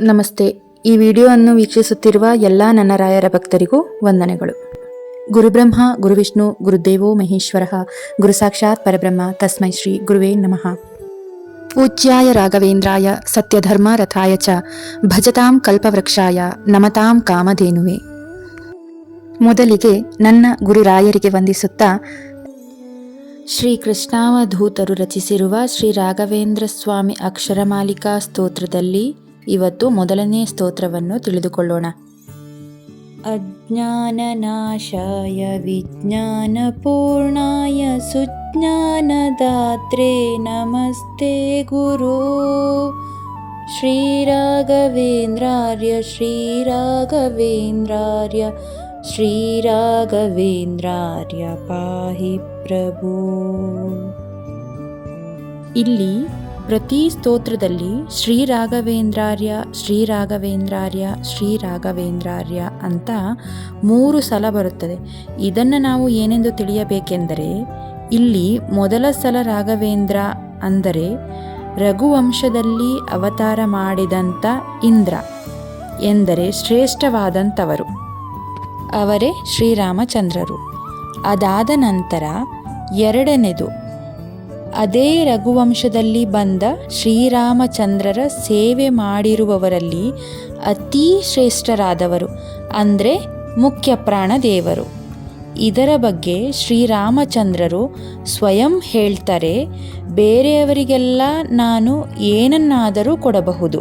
ನಮಸ್ತೆ. ಈ ವಿಡಿಯೋವನ್ನು ವೀಕ್ಷಿಸುತ್ತಿರುವ ಎಲ್ಲ ನನ್ನ ರಾಯರ ಭಕ್ತರಿಗೂ ವಂದನೆಗಳು. ಗುರುಬ್ರಹ್ಮ, ಗುರುವಿಷ್ಣು, ಗುರುದೇವೋ ಮಹೇಶ್ವರ ಗುರುಸಾಕ್ಷಾತ್ ಪರಬ್ರಹ್ಮ, ತಸ್ಮೈ ಶ್ರೀ ಗುರುವೇ ನಮಃ. ಪೂಜ್ಯಾಯ ರಾಘವೇಂದ್ರಾಯ, ಸತ್ಯಧರ್ಮ ರಥಾಯ ಚ, ಭಜತಾಂ ಕಲ್ಪವೃಕ್ಷಾಯ, ನಮತಾಂ ಕಾಮಧೇನುವೆ. ಮೊದಲಿಗೆ ನನ್ನ ಗುರುರಾಯರಿಗೆ ವಂದಿಸುತ್ತಾ ಶ್ರೀ ಕೃಷ್ಣಾವಧೂತರು ರಚಿಸಿರುವ ಶ್ರೀ ರಾಘವೇಂದ್ರ ಸ್ವಾಮಿ ಅಕ್ಷರಮಾಲಿಕಾ ಸ್ತೋತ್ರದಲ್ಲಿ ಇವತ್ತು ಮೊದಲನೇ ಸ್ತೋತ್ರವನ್ನು ತಿಳಿದುಕೊಳ್ಳೋಣ. ಅಜ್ಞಾನನಾಶಾಯ ವಿಜ್ಞಾನಪೂರ್ಣಾಯ ಸುಜ್ಞಾನದಾತ್ರೇ ನಮಸ್ತೆ ಗುರು. ಶ್ರೀರಾಘವೇಂದ್ರಾರ್ಯ ಶ್ರೀರಾಘವೇಂದ್ರಾರ್ಯ ಶ್ರೀರಾಘವೇಂದ್ರಾರ್ಯ, ಪಾಹಿ ಪ್ರಭು. ಇಲ್ಲಿ ಪ್ರತಿ ಸ್ತೋತ್ರದಲ್ಲಿ ಶ್ರೀ ರಾಘವೇಂದ್ರಾರ್ಯ ಶ್ರೀರಾಘವೇಂದ್ರಾರ್ಯ ಶ್ರೀರಾಘವೇಂದ್ರಾರ್ಯ ಅಂತ ಮೂರು ಸಲ ಬರುತ್ತದೆ. ಇದನ್ನು ನಾವು ಏನೆಂದು ತಿಳಿಯಬೇಕೆಂದರೆ, ಇಲ್ಲಿ ಮೊದಲ ಸಲ ರಾಘವೇಂದ್ರ ಅಂದರೆ ರಘುವಂಶದಲ್ಲಿ ಅವತಾರ ಮಾಡಿದಂಥ ಇಂದ್ರ ಎಂದರೆ ಶ್ರೇಷ್ಠವಾದಂಥವರು. ಅವರೇ ಶ್ರೀರಾಮಚಂದ್ರರು. ಅದಾದ ನಂತರ ಎರಡನೇದು ಅದೇ ರಘುವಂಶದಲ್ಲಿ ಬಂದ ಶ್ರೀರಾಮಚಂದ್ರರ ಸೇವೆ ಮಾಡಿರುವವರಲ್ಲಿ ಅತೀ ಶ್ರೇಷ್ಠರಾದವರು, ಅಂದರೆ ಮುಖ್ಯ ಪ್ರಾಣದೇವರು ಇದರ ಬಗ್ಗೆ ಶ್ರೀರಾಮಚಂದ್ರರು ಸ್ವಯಂ ಹೇಳ್ತಾರೆ, ಬೇರೆಯವರಿಗೆಲ್ಲ ನಾನು ಏನನ್ನಾದರೂ ಕೊಡಬಹುದು,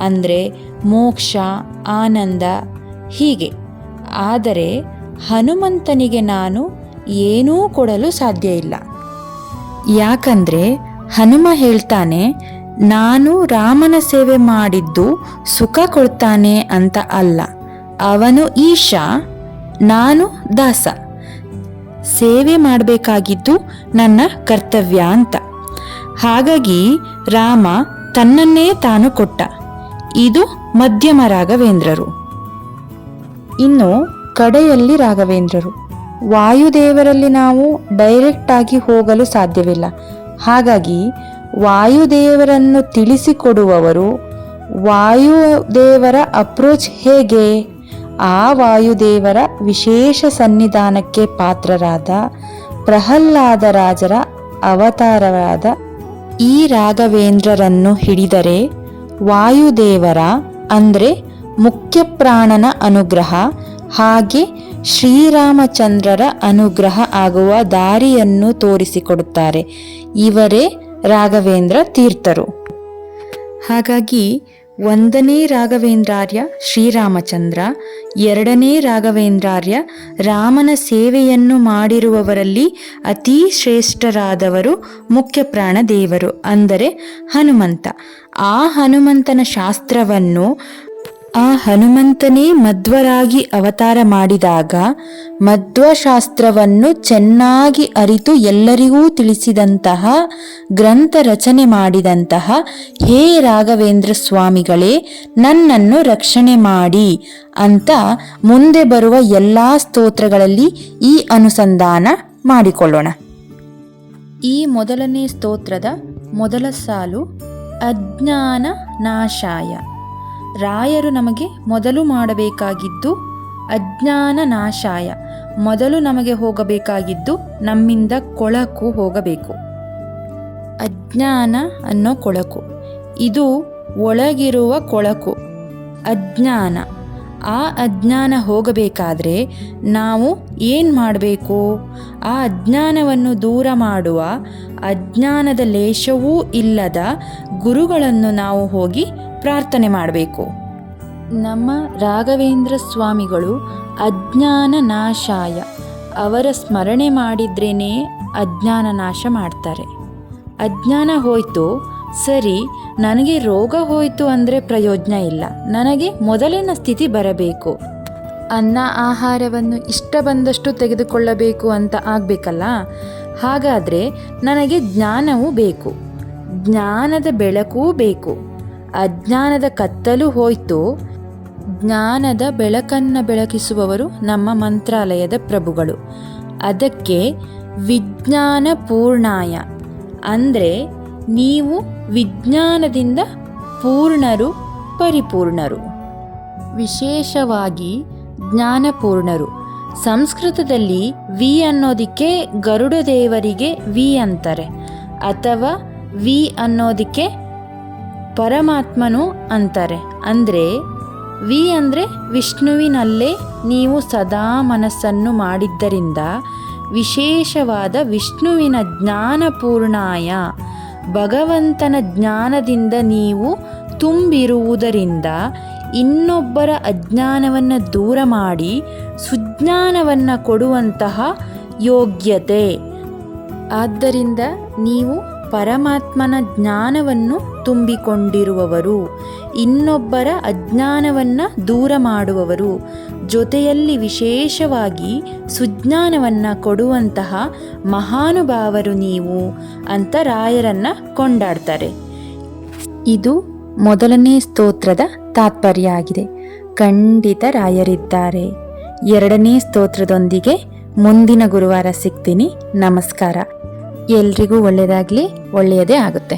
ಅಂದರೆ ಮೋಕ್ಷ, ಆನಂದ, ಹೀಗೆ. ಆದರೆ ಹನುಮಂತನಿಗೆ ನಾನು ಏನೂ ಕೊಡಲು ಸಾಧ್ಯ ಇಲ್ಲ. ಯಾಕಂದ್ರೆ ಹನುಮ ಹೇಳ್ತಾನೆ, ನಾನು ರಾಮನ ಸೇವೆ ಮಾಡಿದ್ದು ಸುಖ ಕೊಡ್ತಾನೆ ಅಂತ ಅಲ್ಲ. ಅವನು ಈಶಾ, ನಾನು ದಾಸ. ಸೇವೆ ಮಾಡಬೇಕಾಗಿದ್ದು ನನ್ನ ಕರ್ತವ್ಯ ಅಂತ. ಹಾಗಾಗಿ ರಾಮ ತನ್ನನ್ನೇ ತಾನು ಕೊಟ್ಟ. ಇದು ಮಧ್ಯಮ ರಾಘವೇಂದ್ರರು. ಇನ್ನು ಕಡೆಯಲ್ಲಿ ರಾಘವೇಂದ್ರರು. ವಾಯುದೇವರಲ್ಲಿ ನಾವು ಡೈರೆಕ್ಟ್ ಆಗಿ ಹೋಗಲು ಸಾಧ್ಯವಿಲ್ಲ. ಹಾಗಾಗಿ ವಾಯುದೇವರನ್ನು ತಿಳಿಸಿಕೊಡುವವರು ವಾಯುದೇವರ ಅಪ್ರೋಚ್ ಹೇಗೆ? ಆ ವಾಯುದೇವರ ವಿಶೇಷ ಸನ್ನಿಧಾನಕ್ಕೆ ಪಾತ್ರರಾದ ಪ್ರಹ್ಲಾದ ರಾಜರ ಅವತಾರವಾದ ಈ ರಾಘವೇಂದ್ರರನ್ನು ಹಿಡಿದರೆ ವಾಯುದೇವರ ಅಂದರೆ ಮುಖ್ಯ ಪ್ರಾಣನ ಅನುಗ್ರಹ ಹಾಗೆ ಶ್ರೀರಾಮಚಂದ್ರರ ಅನುಗ್ರಹ ಆಗುವ ದಾರಿಯನ್ನು ತೋರಿಸಿಕೊಡುತ್ತಾರೆ. ಇವರೇ ರಾಘವೇಂದ್ರ ತೀರ್ಥರು. ಹಾಗಾಗಿ ಒಂದನೇ ರಾಘವೇಂದ್ರಾರ್ಯ ಶ್ರೀರಾಮಚಂದ್ರ, ಎರಡನೇ ರಾಘವೇಂದ್ರಾರ್ಯ ರಾಮನ ಸೇವೆಯನ್ನು ಮಾಡಿರುವವರಲ್ಲಿ ಅತೀ ಶ್ರೇಷ್ಠರಾದವರು ಮುಖ್ಯ ಪ್ರಾಣ ದೇವರು, ಅಂದರೆ ಹನುಮಂತ. ಆ ಹನುಮಂತನ ಶಾಸ್ತ್ರವನ್ನು ಆ ಹನುಮಂತನೇ ಮಧ್ವರಾಗಿ ಅವತಾರ ಮಾಡಿದಾಗ ಮಧ್ವಶಾಸ್ತ್ರವನ್ನು ಚೆನ್ನಾಗಿ ಅರಿತು ಎಲ್ಲರಿಗೂ ತಿಳಿಸಿದಂತಹ ಗ್ರಂಥ ರಚನೆ ಮಾಡಿದಂತಹ ಹೇ ರಾಘವೇಂದ್ರ ಸ್ವಾಮಿಗಳೇ, ನನ್ನನ್ನು ರಕ್ಷಣೆ ಮಾಡಿ ಅಂತ ಮುಂದೆ ಬರುವ ಎಲ್ಲ ಸ್ತೋತ್ರಗಳಲ್ಲಿ ಈ ಅನುಸಂಧಾನ ಮಾಡಿಕೊಳ್ಳೋಣ. ಈ ಮೊದಲನೇ ಸ್ತೋತ್ರದ ಮೊದಲ ಸಾಲು ಅಜ್ಞಾನ ನಾಶಾಯ ರಾಯರು ನಮಗೆ ಮೊದಲು ಮಾಡಬೇಕಾಗಿದ್ದು ಅಜ್ಞಾನ ನಾಶಾಯ. ಮೊದಲು ನಮಗೆ ಹೋಗಬೇಕಾಗಿದ್ದು ನಮ್ಮಿಂದ ಕೊಳಕು ಹೋಗಬೇಕು. ಅಜ್ಞಾನ ಅನ್ನೋ ಕೊಳಕು. ಇದು ಒಳಗಿರುವ ಕೊಳಕು. ಅಜ್ಞಾನ. ಆ ಅಜ್ಞಾನ ಹೋಗಬೇಕಾದ್ರೆ ನಾವು ಏನು ಮಾಡಬೇಕು? ಆ ಅಜ್ಞಾನವನ್ನು ದೂರ ಮಾಡುವ ಅಜ್ಞಾನದ ಲೇಷವೂ ಇಲ್ಲದ ಗುರುಗಳನ್ನು ನಾವು ಹೋಗಿ ಪ್ರಾರ್ಥನೆ ಮಾಡಬೇಕು. ನಮ್ಮ ರಾಘವೇಂದ್ರ ಸ್ವಾಮಿಗಳು ಅಜ್ಞಾನ ನಾಶಾಯ, ಅವರ ಸ್ಮರಣೆ ಮಾಡಿದ್ರೇ ಅಜ್ಞಾನ ನಾಶ ಮಾಡ್ತಾರೆ. ಅಜ್ಞಾನ ಹೋಯ್ತು, ಸರಿ, ನನಗೆ ರೋಗ ಹೋಯಿತು ಅಂದರೆ ಪ್ರಯೋಜನ ಇಲ್ಲ. ನನಗೆ ಮೊದಲಿನ ಸ್ಥಿತಿ ಬರಬೇಕು. ಅನ್ನ ಆಹಾರವನ್ನು ಇಷ್ಟ ಬಂದಷ್ಟು ತೆಗೆದುಕೊಳ್ಳಬೇಕು ಅಂತ ಆಗಬೇಕಲ್ಲ? ಹಾಗಾದರೆ ನನಗೆ ಜ್ಞಾನವೂ ಬೇಕು. ಜ್ಞಾನದ ಬೆಳಕೂ ಬೇಕು. ಅಜ್ಞಾನದ ಕತ್ತಲು ಹೋಯ್ತು. ಜ್ಞಾನದ ಬೆಳಕನ್ನು ಬೆಳಕಿಸುವವರು ನಮ್ಮ ಮಂತ್ರಾಲಯದ ಪ್ರಭುಗಳು. ಅದಕ್ಕೆ ವಿಜ್ಞಾನ ಪೂರ್ಣಾಯ. ಅಂದರೆ ನೀವು ವಿಜ್ಞಾನದಿಂದ ಪೂರ್ಣರು, ಪರಿಪೂರ್ಣರು. ವಿಶೇಷವಾಗಿ ಜ್ಞಾನಪೂರ್ಣರು. ಸಂಸ್ಕೃತದಲ್ಲಿ ವಿ ಅನ್ನೋದಕ್ಕೆ ಗರುಡ ದೇವರಿಗೆ ವಿ ಅಂತಾರೆ. ಅಥವಾ ವಿ ಅನ್ನೋದಕ್ಕೆ ಪರಮಾತ್ಮನು ಅಂತಾರೆ. ಅಂದರೆ, ವಿ ಅಂದರೆ ವಿಷ್ಣುವಿನಲ್ಲೇ ನೀವು ಸದಾ ಮನಸ್ಸನ್ನು ಮಾಡಿದ್ದರಿಂದ ವಿಶೇಷವಾದ ವಿಷ್ಣುವಿನ ಜ್ಞಾನಪೂರ್ಣಾಯ, ಭಗವಂತನ ಜ್ಞಾನದಿಂದ ನೀವು ತುಂಬಿರುವುದರಿಂದ ಇನ್ನೊಬ್ಬರ ಅಜ್ಞಾನವನ್ನು ದೂರ ಮಾಡಿ ಸುಜ್ಞಾನವನ್ನು ಕೊಡುವಂತಹ ಯೋಗ್ಯತೆ. ಆದ್ದರಿಂದ ನೀವು ಪರಮಾತ್ಮನ ಜ್ಞಾನವನ್ನು ತುಂಬಿಕೊಂಡಿರುವವರು. ಇನ್ನೊಬ್ಬರ ಅಜ್ಞಾನವನ್ನು ದೂರ ಮಾಡುವವರು. ಜೊತೆಯಲ್ಲಿ ವಿಶೇಷವಾಗಿ ಸುಜ್ಞಾನವನ್ನು ಕೊಡುವಂತಹ ಮಹಾನುಭಾವರು ನೀವು ಅಂತ ರಾಯರನ್ನು ಕೊಂಡಾಡ್ತಾರೆ. ಇದು ಮೊದಲನೇ ಸ್ತೋತ್ರದ ತಾತ್ಪರ್ಯ ಆಗಿದೆ. ಖಂಡಿತ ರಾಯರಿದ್ದಾರೆ. ಎರಡನೇ ಸ್ತೋತ್ರದೊಂದಿಗೆ ಮುಂದಿನ ಗುರುವಾರ ಸಿಗ್ತೀನಿ. ನಮಸ್ಕಾರ. ಎಲ್ರಿಗೂ ಒಳ್ಳೆಯದಾಗಲಿ ಒಳ್ಳೆಯದೇ ಆಗುತ್ತೆ.